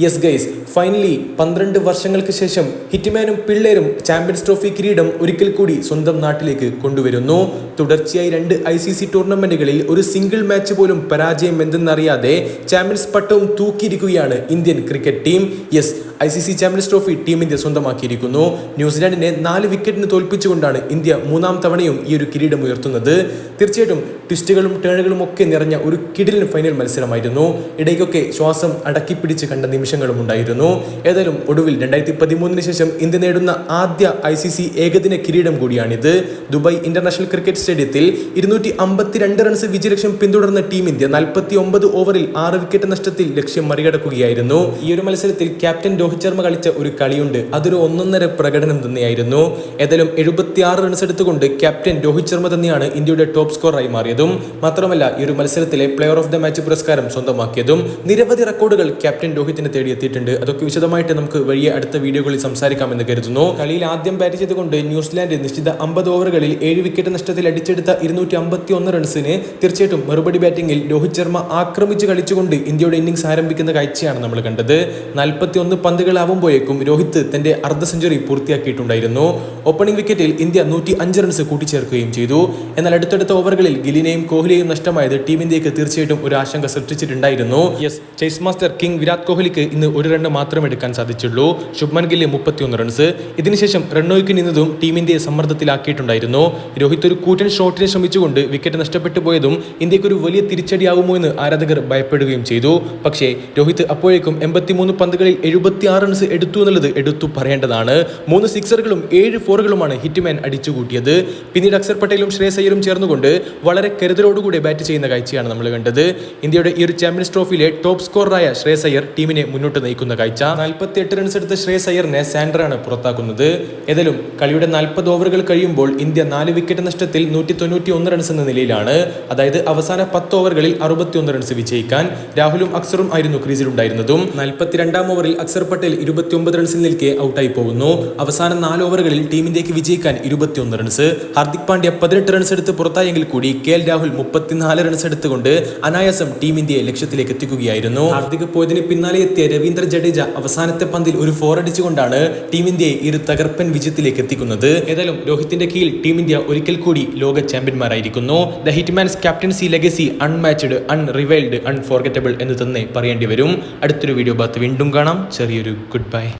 Yes guys finally പന്ത്രണ്ട് വർഷങ്ങൾക്ക് ശേഷം ഹിറ്റ്മാനും പിള്ളേരും ചാമ്പ്യൻസ് ട്രോഫി കിരീടം ഒരിക്കൽ കൂടി സ്വന്തം നാട്ടിലേക്ക് കൊണ്ടുവരുന്നു. തുടർച്ചയായി രണ്ട് ഐ സി സി ടൂർണമെന്റുകളിൽ ഒരു സിംഗിൾ മാച്ച് പോലും പരാജയം എന്തെന്നറിയാതെ ചാമ്പ്യൻസ് പട്ടവും തൂക്കിയിരിക്കുകയാണ് Indian cricket team. Yes I C C champions trophy team India സ്വന്തമാക്കിയിരിക്കുന്നു. ന്യൂസിലാൻഡിനെ നാല് വിക്കറ്റിന് തോൽപ്പിച്ചുകൊണ്ടാണ് ഇന്ത്യ മൂന്നാം തവണയും ഈ ഒരു കിരീടം ഉയർത്തുന്നത്. തീർച്ചയായിട്ടും ട്വിസ്റ്റുകളും ടേണുകളും ഒക്കെ നിറഞ്ഞ ഒരു കിടിലൻ ഫൈനൽ മത്സരമായിരുന്നു. ഇടയ്ക്കൊക്കെ ശ്വാസം അടക്കിപ്പിടിച്ച് കണ്ട നിമിഷങ്ങളും ഉണ്ടായിരുന്നു. ഏതായാലും ഒടുവിൽ രണ്ടായിരത്തി പതിമൂന്നിന് ശേഷം ഇന്ത്യ നേടുന്ന ആദ്യ ഐ സി സി ഏകദിന കിരീടം കൂടിയാണിത്. ദുബായ് ഇന്റർനാഷണൽ ക്രിക്കറ്റ് സ്റ്റേഡിയത്തിൽ ഇരുന്നൂറ്റി അമ്പത്തിരണ്ട് റൺസ് വിജയലക്ഷ്യം പിന്തുടർന്ന ടീം ഇന്ത്യ നാൽപ്പത്തി ഒമ്പത് ഓവറിൽ ആറ് വിക്കറ്റ് നഷ്ടത്തിൽ ലക്ഷ്യം മറികടക്കുകയായിരുന്നു. ഈ ഒരു മത്സരത്തിൽ ക്യാപ്റ്റൻ രോഹിത് ശർമ്മ കളിച്ച ഒരു കളിയുണ്ട്. അതൊരു ഒന്നൊന്നര പ്രകടനം തന്നെയായിരുന്നു. ഏതായാലും എഴുപത്തി ആറ് റൺസ് എടുത്തുകൊണ്ട് ക്യാപ്റ്റൻ രോഹിത് ശർമ്മ തന്നെയാണ് ഇന്ത്യയുടെ ടോപ്പ് സ്കോറായി മാറിയതും. മാത്രമല്ല ഈ ഒരു മത്സരത്തിലെ പ്ലെയർ ഓഫ് ദ മാച്ച് പുരസ്കാരം സ്വന്തമാക്കിയതും നിരവധി റെക്കോർഡുകൾ ക്യാപ്റ്റൻ രോഹിത്തിന് തേടിയെത്തിയിട്ടുണ്ട്. അതൊക്കെ വിശദമായിട്ട് നമുക്ക് വഴിയെ അടുത്ത വീഡിയോകളിൽ സംസാരിക്കാമെന്ന് കരുതുന്നു. കളിയിൽ ആദ്യം ബാറ്റ് ചെയ്തുകൊണ്ട് ന്യൂസിലാൻഡ് നിശ്ചിത അമ്പത് ഓവറുകളിൽ ഏഴ് വിക്കറ്റ് നഷ്ടത്തിൽ അടിച്ചെടുത്ത ഇരുന്നൂറ്റി അമ്പത്തി ഒന്ന് റൺസിന് തീർച്ചയായിട്ടും മറുപടി ബാറ്റിംഗിൽ രോഹിത് ശർമ്മ ആക്രമിച്ച് കളിച്ചുകൊണ്ട് ഇന്ത്യയുടെ ഇന്നിംഗ്സ് ആരംഭിക്കുന്ന കാഴ്ചയാണ് നമ്മൾ കണ്ടത്. നാൽപ്പത്തി ഒന്ന് പന്തുകളാവുമ്പോഴേക്കും രോഹിത് തന്റെ അർദ്ധ സെഞ്ചുറി പൂർത്തിയാക്കിയിട്ടുണ്ടായിരുന്നു. ഓപ്പണിംഗ് വിക്കറ്റിൽ ഇന്ത്യ നൂറ്റി അഞ്ച് റൺസ് കൂട്ടിച്ചേർക്കുകയും ചെയ്തു. എന്നാൽ അടുത്തടുത്ത ഓവറുകളിൽ ഗിലിനെയും കോഹ്ലിയെയും നഷ്ടമായത് ടീം ഇന്ത്യയ്ക്ക് തീർച്ചയായിട്ടും ഒരു ആശങ്ക സൃഷ്ടിച്ചിട്ടുണ്ടായിരുന്നു. Yes chase master king Virat കോഹ്ലിക്ക് ഇന്ന് ഒരു റണ്ണ് മാത്രം എടുക്കാൻ സാധിച്ചുള്ളൂ. ശുഭ്മൻ ഗില്ല് മുപ്പത്തിയൊന്ന് റൺസ് ഇതിനുശേഷം റണ്ണോയ്ക്ക് നിന്നതും ടീം ഇന്ത്യയെ സമ്മർദ്ദത്തിലാക്കിയിട്ടുണ്ടായിരുന്നു. രോഹിത് ഒരു കൂറ്റൻ ഷോട്ടിനെ ശ്രമിച്ചുകൊണ്ട് വിക്കറ്റ് നഷ്ടപ്പെട്ടു പോയതും ഇന്ത്യയ്ക്ക് ഒരു വലിയ തിരിച്ചടിയാവുമോ എന്ന് ആരാധകർ ഭയപ്പെടുകയും ചെയ്തു. പക്ഷേ രോഹിത് അപ്പോഴേക്കും എൺപത്തിമൂന്ന് പന്തുകളിൽ എഴുപത്തി ആറ് റൺസ് എടുത്തു എന്നുള്ളത് എടുത്തു പറയേണ്ടതാണ്. മൂന്ന് സിക്സറുകളും ഏഴ് ഫോറുകളുമാണ് ഹിറ്റ്മാൻ അടിച്ചുകൂട്ടിയത്. പിന്നീട് അക്സർ പട്ടേലും ശ്രേയസ് അയ്യരും ചേർന്നുകൊണ്ട് വളരെ കരുതലോടുകൂടി ബാറ്റ് ചെയ്യുന്ന കാഴ്ചയാണ് നമ്മൾ കണ്ടത്. ഇന്ത്യയുടെ ഈ ഒരു ചാമ്പ്യൻസ് ട്രോഫിയിലെ ടോപ്പ് സ്കോററായ ശ്രേയസ് അയ്യർ ടീമിനെ മുന്നോട്ട് നയിക്കുന്ന കാഴ്ച. നാൽപ്പത്തി എട്ട് റൺസ് എടുത്ത ശ്രേയസ് അയ്യറിനെ സാൻഡറാണ് പുറത്താക്കുന്നത്. ഏതായാലും കളിയുടെ നാൽപ്പത് ഓവറുകൾ കഴിയുമ്പോൾ ഇന്ത്യ നാല് വിക്കറ്റ് നഷ്ടത്തിൽ നൂറ്റി തൊണ്ണൂറ്റി ഒന്ന് റൺസ് എന്ന നിലയിലാണ്. അതായത് അവസാന പത്ത് ഓവറുകളിൽ അറുപത്തി ഒന്ന് റൺസ് വിജയിക്കാൻ രാഹുലും അക്സറും ആയിരുന്നു ക്രീസിലുണ്ടായിരുന്നതും നാൽപ്പത്തിരണ്ടാം ഓവറിൽ അക്സർ പട്ടേൽ ഇരുപത്തിയൊമ്പത് റൺസിൽ നിൽക്കെ ഔട്ടായി പോകുന്നു. അവസാന നാല് ഓവറുകളിൽ ടീമിന്റേക്ക് വിജയിക്കാൻ ഇരുപത്തിയൊന്ന് റൺസ് ഹാർദിക് പാണ്ഡ്യ പതിനെട്ട് റൺസ് എടുത്ത് പുറത്തായെങ്കിൽ കൂടി കെ എൽ രാഹുൽ മുപ്പത്തിനാല് റൺസ് എടുത്തുകൊണ്ട് അനായാസം ടീം ഇന്ത്യയെ ലക്ഷ്യത്തിലേക്ക് എത്തിക്കുകയായിരുന്നു. ഹാർദിക് പോയതിന് പിന്നാലെ എത്തിയ രവീന്ദ്ര ജഡേജ അവസാനത്തെ പന്തിൽ ഒരു ഫോർ അടിച്ചുകൊണ്ടാണ് ടീം ഇന്ത്യയെ ഇരു തകർപ്പൻ വിജയത്തിലേക്ക് എത്തിക്കുന്നത്. ഏതായാലും രോഹിത്തിന്റെ കീഴിൽ ടീം ഇന്ത്യ ഒരിക്കൽ കൂടി ലോക ചാമ്പ്യന്മാരായിരിക്കുന്നു. The hitman's captaincy legacy unmatched unrivalled unforgettable എന്ന് തന്നെ പറയേണ്ടി വരും. അടുത്തൊരു വീഡിയോ ഭാഗത്ത് വീണ്ടും കാണാം. ചെറിയൊരു ഗുഡ് ബൈ